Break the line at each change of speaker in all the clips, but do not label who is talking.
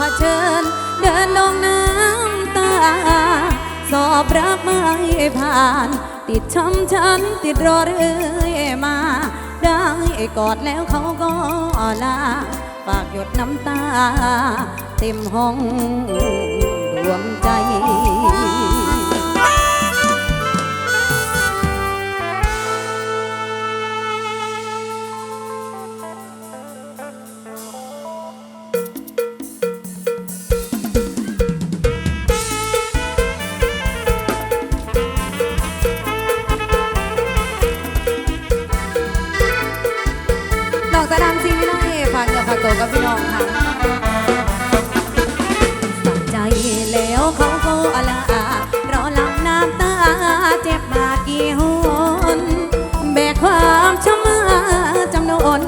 เผชิญ เดินลงน้ำตา สอบรับไม่ผ่าน ติดช้ำฉันติดรอเรื่อยมา ได้กอดแล้วเขาก็ลาฝากหยดน้ำตา เต็มห้องดวงใจ พี่น้องค่ะสัใจแล้วเขาก็ลารอหลับน้ำตาเจ็บมากี่หนแบกความช้ำมาจำนวน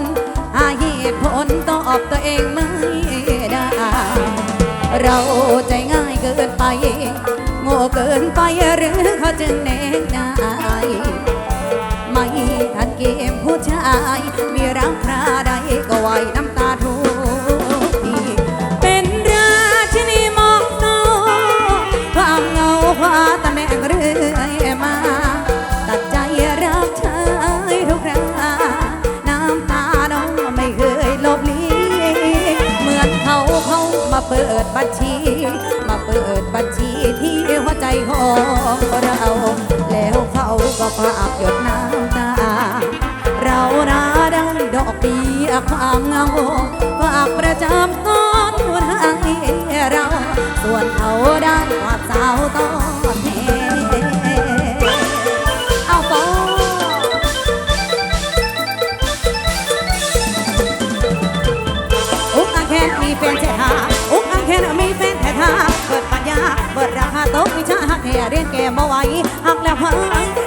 หาเหตุผลตอบตัวเองไม่ได้ เราใจง่ายเกินไป โง่เกินไปหรือเขาจึงเน้นนายไม่ทันเกมผู้ชาย เปิดบัญชี มาเปิดบัญชีที่หัวใจของเรา แล้วเขาก็ฝากหยดน้ำตา เรานาได้ดอกเบี้ยความเงาฝากประจำต้นทุนให้เรา ส่วนเขาได้ความสาวต้นแหักแล้วหา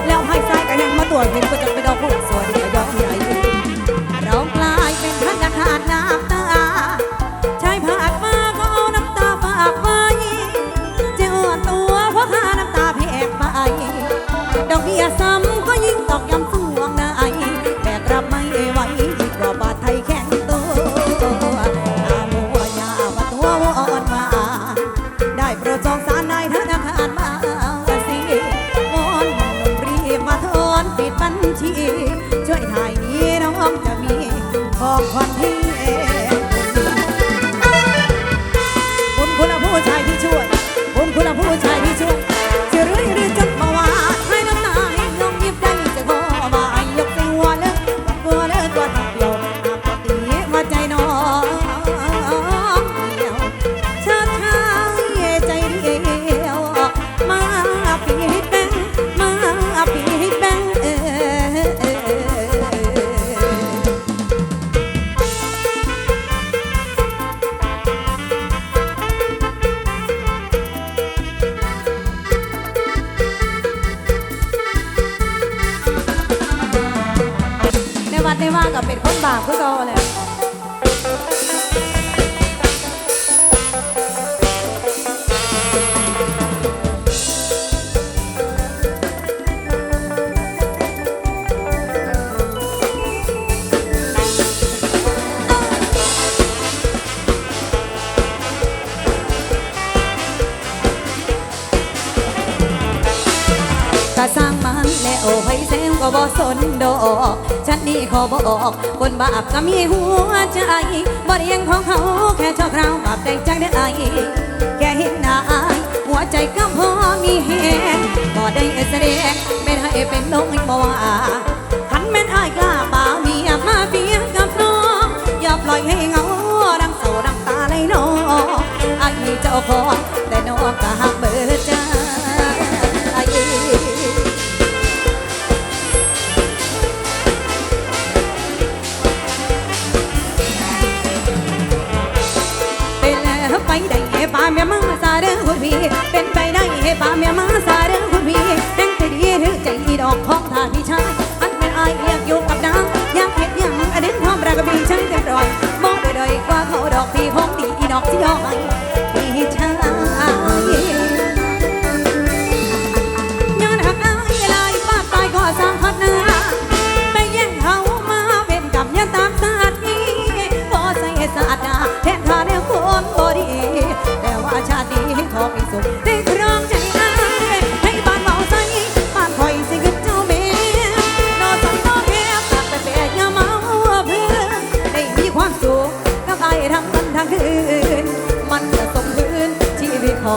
วัดในว่าก็เป็นคนบาปคือเก่าแหละ ก็บ่สนดอกฉันนี่ขอบอกคนบาปก็มีหัวใจบ่เรียงของเขาแค่ชั่วคราวบาปแต่งใจได้แค่เห็นหน้าอายหัวใจก็พอมีแหงก็ได้แสดงไม่ได้เป็นน้องบ่ว่าคันแม่นอายกล้าบ่าวเมียมาเบียงกับน้องอย่าปล่อยให้เงาดังเศร้าดังตาเลยน้องอายมีเจ้าของแต่น้องก็หัก รื่องคุณพี่เป็นไปได้ให้ป่าเมียมาสาเรื่องคุณพี่แห่งที่ดีถึงใจดอกของทานพี่ชายอันเป็นอายเรียกอยู่กับนางอยากเห็นอย่างอดินความรักกับพี่ชายเต็มร้อยมองไปเลยว่าเขาดอกพี่ของตีดอกที่ยอยพี่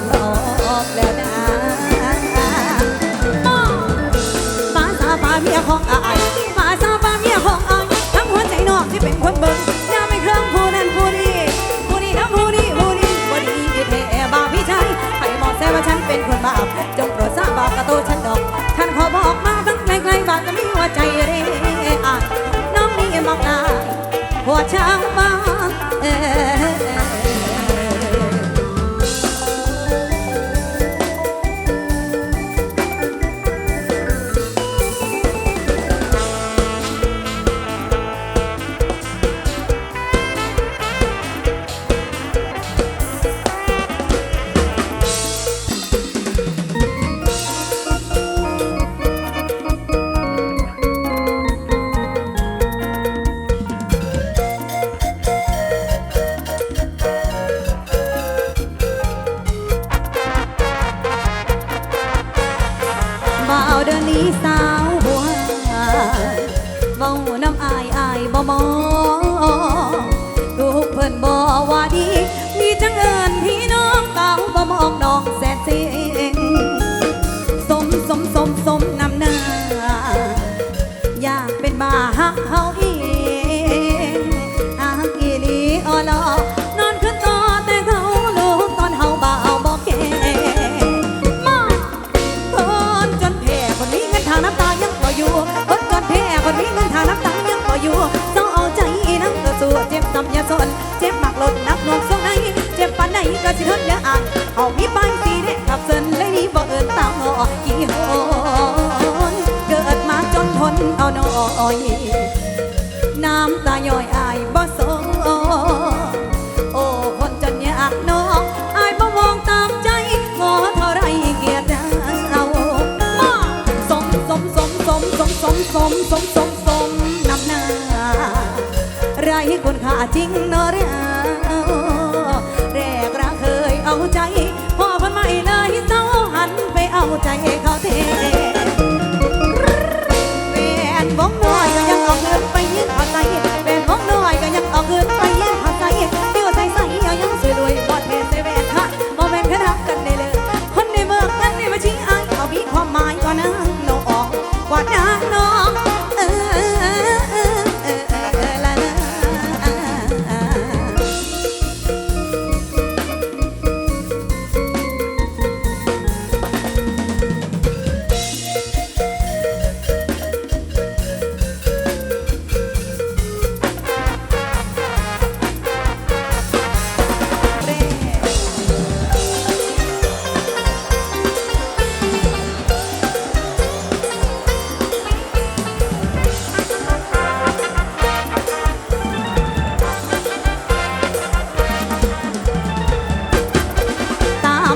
no. สาวหัวเว้าน้ำอายอายบ่มองานไหนก็สิทนอย่าอ่านเอามีป้ายสีแดงขับเส้นเลยนี่บ่เอินตามงอกี่โหนเกิดมาจนทนเอาน่อยน้ำตาย่อยอายบ่สงโอ้คนจนอยากน้องอายบ่มองตามใจงอเท่าไรเกียรติเอาสมสมสมสมสมสมสมสมสมสมนำหน้าไรคุณค่าจริงเนอะเรา ใจ พอคนไม่เลยเศร้าหันไปเอาใจเขาเท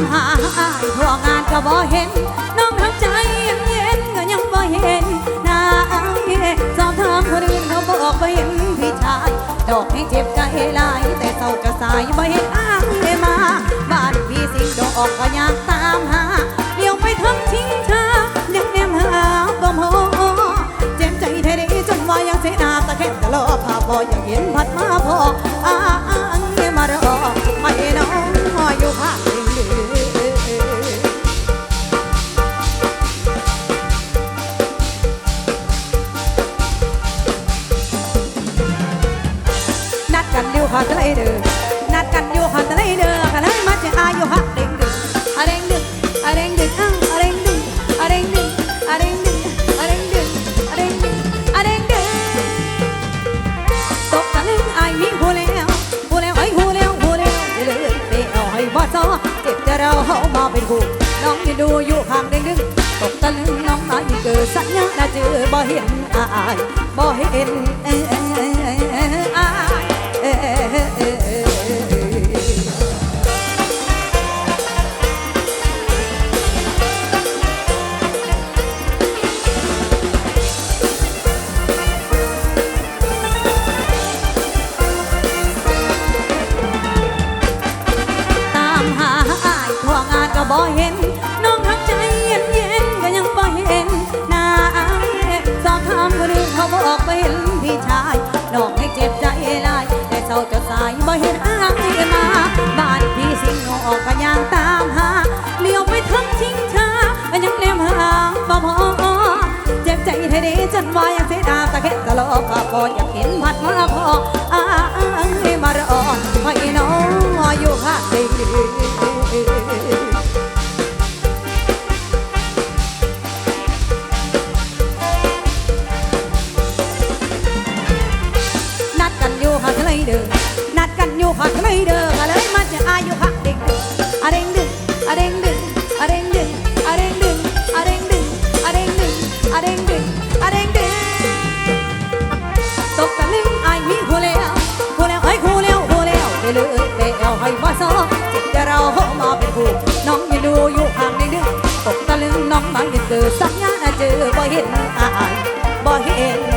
ามหาอายทั่วงานก็บ่เห็น น้องทำใจเย็นๆก็ยังบ่เห็นน้าอายสอบถามคนอื่นเขาบอกบ่เห็นพี่ชาย ดอกให้เจ็บใจหลายแต่เศร้าจะสายบ่เห็นอายมา บ้านพี่สิงดอกก็อยากตามหาเลี้ยวไปทำชิงช้ายังแนมหาก็มอเจ็บใจแท้ดีจนว่ายังเสนาตะแคบตะลอภาพบ่อยากเห็นพัดมาพออ้า อายบ่เห็นอายบ่เห็น เศร้าจะสายบ่เห็นอายมา บ้านพี่สิงห์ออกก็ยังตามหาเลี้ยวไปทำทิ้งชายังเลี้ยมหาบ่พอเจ็บใจแท้ดีจนว่ายังเสียดาตะเข็ดตะลอกพออยากเห็นผัดมาพออ้ายมารอให้น้อง เกิดสัญญาณเจอบ่เห็นอายบ่เห็น